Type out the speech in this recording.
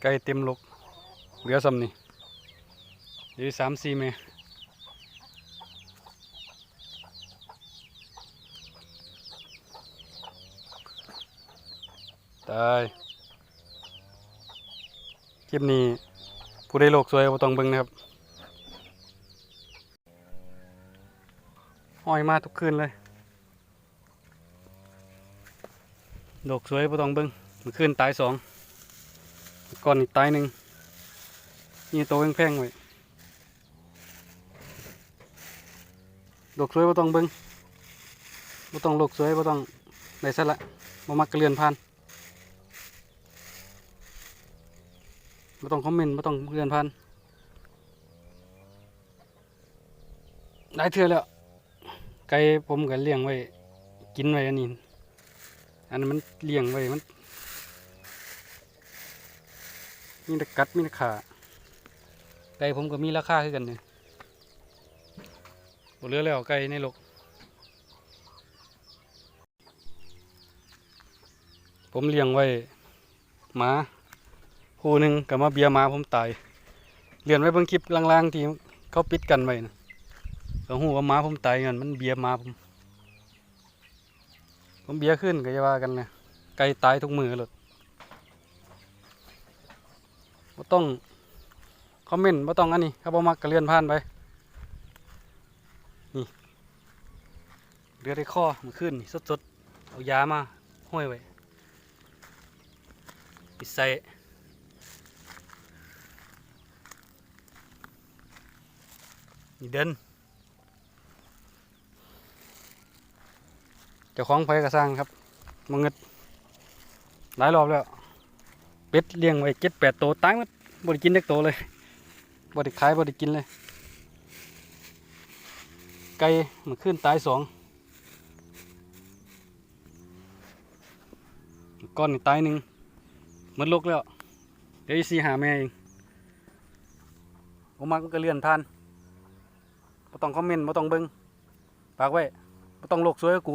ไก่เต็มลกเหลือซ้ำนี่เหลือสามสี่เมตายคลิปนี้ผู้ได้โลกสวยบ่ต้องเบิ่งนะครับห้อยมาทุกคืนเลยโลกสวยบ่ต้องเบิ่งเมื่อคืนตายสอง ก่อนอีกตายหนึ่งนี่โตแพงๆไว้โลกสวยบ่ต้องเบิ่งบ่ต้องโลกสวยบ่ต้องได้ซะละบ่มักกระเลือนผ่านบ่ต้องคอมเมนต์บ่ต้องเลือนผ่านได้เทื่อแล้ว ไก่ผมก็เลี้ยงไว้ กินไว้อันนี้ อันนั้นมันเลี้ยงไว้มัน มีแต่กัดมีแต่ขาไก่ผมก็มีราคาคือกันเนี่ยบ่เหลือแล้วไก่ในโลกผมเลี้ยงไว้หมาคู่หนึ่งกับมาเบียหมาผมตายเลี้ยงไว้บิ่งคลิปล่างๆที่เขาปิดกันไว้นะก็หูว่าหมาผมตายเงินมันเบียหมาผม ผมเบียขึ้นก็จะว่ากันนะไก่ตายทุกมือเลย บ่ต้องคอมเมนต์บ่ต้องอันนี้ถ้าบ่มักก็เลื่อนผ่านไปนี่เลือดในคอมันขึ้นนี่สดๆเอายามาห้อยไว้ปิดใส่นี่เดินเจ้าของไผกระสร้างครับมังเงิดหลายรอบแล้ว เป็ดเลี้ยงไว้เจ็ดแปดตัวตายหมดบริกินเด็กโตเลยบริขายบริกินเลย ไก่มันขึ้นตายสองก้อนนี่ตายหนึ่งหมันลกแล้ว เดี๋ยวอีซีหาแม่เองผมมักมันก็เลื่อนผ่านบ่ต้องคอมเมนต์บ่ต้องเบิ่งฝากไว้บ่ต้องโลกสวยกับกู